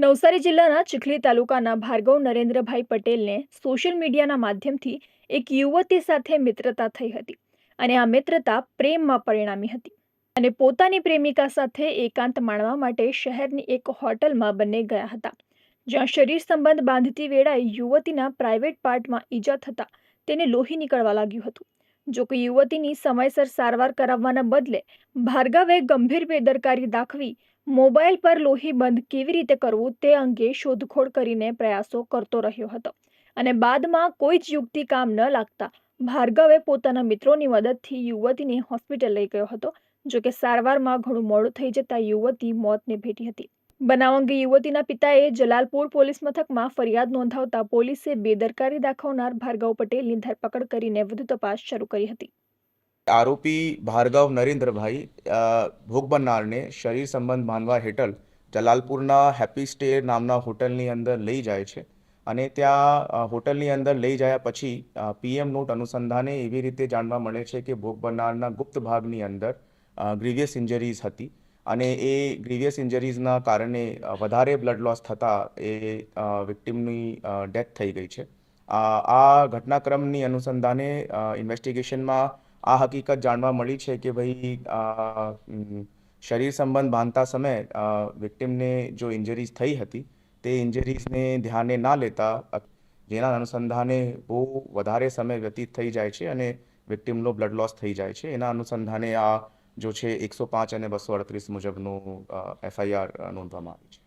નવસારી જિલ્લાના ચીખલી તાલુકાના ભાર્ગવ નરેન્દ્રભાઈ પટેલને સોશિયલ મીડિયાના માધ્યમથી એક યુવતી સાથે મિત્રતા થઈ હતી અને આ મિત્રતા પ્રેમમાં પરિણામી હતી અને પોતાની પ્રેમિકા સાથે એકાંત માણવા માટે શહેરની એક હોટલમાં બંને ગયા હતા, જ્યાં શરીર સંબંધ બાંધતી વેળાએ યુવતીના પ્રાઇવેટ પાર્ટમાં ઈજા થતાં તેને લોહી નીકળવા લાગ્યું હતું. જોકે યુવતીની સમયસર સારવાર કરાવવાના બદલે ભાર્ગવે ગંભીર બેદરકારી દાખવી મોબાઈલ પર લોહી બંધ કેવી રીતે કરવું તે અંગે શોધખોળ કરીને પ્રયાસો કરતો રહ્યો હતો. અને બાદમાં કોઈ જ યુક્તિ કામ ન લાગતા ભાર્ગવે પોતાના મિત્રોની મદદથી યુવતીને હોસ્પિટલ લઈ ગયો હતો, જો કે સારવારમાં ઘણું મોડું થઈ જતાં યુવતી મોતને ભેટી હતી. બનાવ અંગે યુવતીના પિતાએ જલાલપુર પોલીસ મથકમાં ફરિયાદ નોંધાવતા પોલીસે બેદરકારી દાખવનાર ભાર્ગવ પટેલની ધરપકડ કરીને વધુ તપાસ શરૂ કરી હતી. આરોપી ભાર્ગવ નરેન્દ્રભાઈ ભોગ બનનારને શરીર સંબંધ માનવા હેઠળ જલાલપુરના હેપી સ્ટે નામના હોટલની અંદર લઈ જાય છે અને ત્યાં હોટલની અંદર લઈ જાય પછી પીએમ નોટ અનુસંધાને એવી રીતે જાણવા મળે છે કે ભોગ બનનારના ગુપ્ત ભાગની અંદર ગ્રીવિયસ ઇન્જરીઝ હતી અને એ ગ્રીવિયસ ઇન્જરીઝના કારણે વધારે બ્લડ લોસ થતાં એ વિક્ટિમની ડેથ થઈ ગઈ છે. આ ઘટનાક્રમની અનુસંધાને ઇન્વેસ્ટિગેશનમાં આ હકીકત જાણવા મળી છે કે ભાઈ શરીર સંબંધ બાંધતા સમયે વિક્ટિમને જો ઇન્જરીઝ થઈ હતી, તે ઇન્જરીઝને ધ્યાને ના લેતા, જેના અનુસંધાને બહુ વધારે સમય વ્યતીત થઈ જાય છે અને વિક્ટિમનો બ્લડ લોસ થઈ જાય છે. એના અનુસંધાને આ જો છે એકસો પાંચ અને બસો અડત્રીસ મુજબનું એફઆઈઆર નોંધવામાં આવી છે.